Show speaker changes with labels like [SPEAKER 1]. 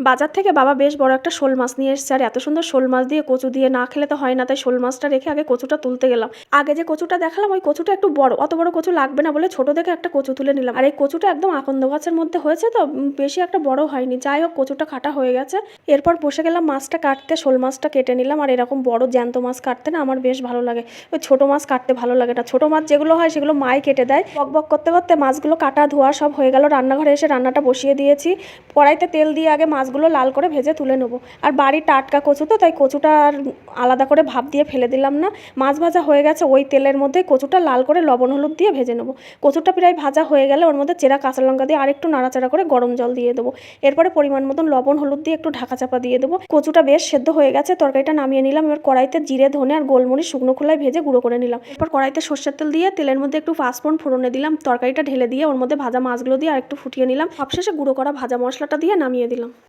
[SPEAKER 1] বাজার থেকে বাবা বেশ বড় একটা শোল মাছ নিয়ে এসেছে। আর এত সুন্দর শোল মাছ দিয়ে কচু দিয়ে না খেলে তো হয় না, তাই শোল মাছটা রেখে আগে কচুটা তুলতে গেলাম। আগে যে কচুটা দেখালাম, ওই কচুটা একটু বড়। অত বড় কচু লাগবে না বলে ছোট দেখে একটা কচু তুলে নিলাম। আর এই কচুটা একদম আকন্দ গাছের মধ্যে হয়েছে তো বেশি একটা বড় হয়নি। যাই হোক, কচুটা কাটা হয়ে গেছে। এরপর বসে গেলাম মাছটা কাটতে, শোল মাছটা কেটে নিলাম। আর এরকম বড় জ্যান্ত মাছ কাটতে না আমার বেশ ভালো লাগে। ওই ছোট মাছ কাটতে ভালো লাগে না। ছোট মাছ যেগুলো হয় সেগুলো মাই কেটে দেয়। বক বক করতে করতে মাছগুলো কাটা ধোয়া সব হয়ে গেল। রান্নাঘরে এসে রান্নাটা বসিয়ে দিয়েছি। কড়াইতে তেল দিয়ে আগে মাছগুলো লাল করে ভেজে তুলে নেব। আর বাড়ির টাটকা কচু তো, তাই কচুটা আর আলাদা করে ভাপ দিয়ে ফেলে দিলাম না। মাছ ভাজা হয়ে গেছে, ওই তেলের মধ্যে কচুটা লাল করে লবণ, হলুদ দিয়ে ভেজে নেব। কচুটা প্রায় ভাজা হয়ে গেলে ওর মধ্যে চেরা কাঁচা লঙ্কা দিয়ে আরেকটু নাড়াচাড়া করে গরম জল দিয়ে দেবো। এরপরে পরিমাণ মতন লবণ, হলুদ দিয়ে একটু ঢাকা চাপা দিয়ে দেবো। কচুটা বেশ সেদ্ধ হয়ে গেছে, তরকারিটা নামিয়ে নিলাম। এবার কড়াইতে জিরে, ধনে আর গোলমরিচ শুকনো খোলায় ভেজে গুঁড়ো করে নিলাম। এরপর কড়াইতে সর্ষের তেল দিয়ে তেলের মধ্যে একটু পাঁচফোড়ন ফোড়নে দিলাম। তরকারিটা ঢেলে দিয়ে ওর মধ্যে ভাজা মাছগুলো দিয়ে আর একটু ফুটিয়ে নিলাম। সবশেষে গুঁড়ো করা ভাজা মশলাটা দিয়ে নামিয়ে দিলাম।